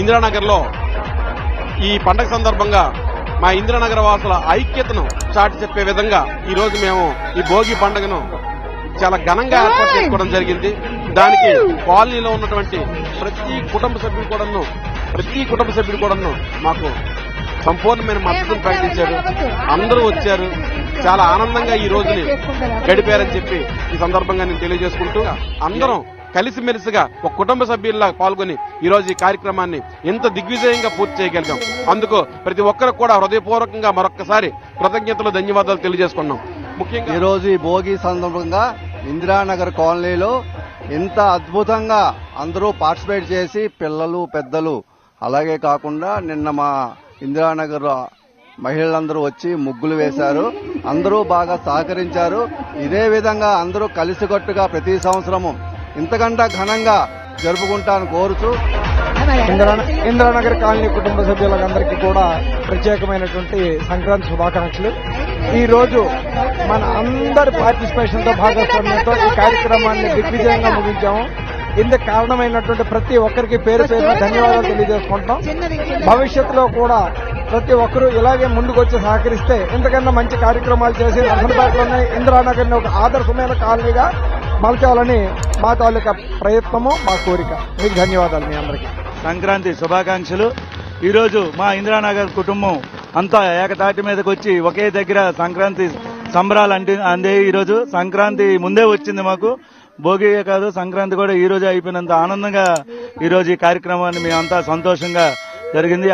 ఇందిరానగర్లో ఈ పండగ సందర్భంగా మా ఇందిరానగర వాసుల ఐక్యతను చాటి చెప్పే విధంగా ఈరోజు మేము ఈ భోగి పండుగను చాలా ఘనంగా ఏర్పాటు చేసుకోవడం జరిగింది. దానికి కాలనీలో ఉన్నటువంటి ప్రతి కుటుంబ సభ్యులు కూడాను ప్రతి కుటుంబ సభ్యులు కూడాను మాకు సంపూర్ణమైన మద్దతును ప్రకటించారు. అందరూ వచ్చారు. చాలా ఆనందంగా ఈ రోజుని గడిపారని చెప్పి ఈ సందర్భంగా నేను తెలియజేసుకుంటూ అందరం కలిసిమెలిసిగా ఒక కుటుంబ సభ్యుల్లా పాల్గొని ఈ రోజు ఈ కార్యక్రమాన్ని ఎంత దిగ్విజయంగా పూర్తి చేయగలిగాం. అందుకు ప్రతి ఒక్కరికి కూడా హృదయపూర్వకంగా మరొక్కసారి కృతజ్ఞతలు ధన్యవాదాలు తెలియజేసుకున్నాం. ముఖ్యంగా ఈరోజు ఈ భోగి సందర్భంగా ఇందిరానగర్ కాలనీలో ఇంత అద్భుతంగా అందరూ పార్టిసిపేట్ చేసి పిల్లలు పెద్దలు అలాగే కాకుండా నిన్న మా ఇందిరానగర్ మహిళలందరూ వచ్చి ముగ్గులు వేశారు. అందరూ బాగా సహకరించారు. ఇదే విధంగా అందరూ కలిసికట్టుగా ప్రతి సంవత్సరము ఇంతకంటే ఘనంగా జరుపుకుంటాను కోరుచు. ఇందిరా ఇందిరానగర్ కాలనీ కుటుంబ సభ్యులందరికీ కూడా ప్రత్యేకమైనటువంటి సంక్రాంతి శుభాకాంక్షలు. ఈ రోజు మన అందరి పార్టిసిపేషన్తో భాగస్వామ్యంతో ఈ కార్యక్రమాన్ని దిగ్విజయంగా ముగించాము. ఇందుకు కారణమైనటువంటి ప్రతి ఒక్కరికి పేరు పేరున ధన్యవాదాలు తెలియజేసుకుంటాం భవిష్యత్తులో కూడా ప్రతి ఒక్కరూ ఇలాగే ముందుకు వచ్చి సహకరిస్తే ఇంతకన్నా మంచి కార్యక్రమాలు చేసి నర్సంపేటలోనే ఇందిరానగర్ని ఒక ఆదర్శమైన కాలనీగా మలచాలని మా తాలూకా ప్రయత్నము మా కోరిక. మీకు ధన్యవాదాలు మీ అందరికీ. సంక్రాంతి శుభాకాంక్షలు. ఈరోజు మా ఇందిరానగర్ కుటుంబం అంతా ఏకతాటి మీదకి వచ్చి ఒకే దగ్గర సంక్రాంతి సంబరాలు అంటే అందే ఈరోజు. సంక్రాంతి ముందే వచ్చింది మాకు. భోగి కాదు సంక్రాంతి కూడా ఈరోజు అయిపోయినంత ఆనందంగా ఈరోజు ఈ కార్యక్రమాన్ని మేమంతా సంతోషంగా జరిగింది.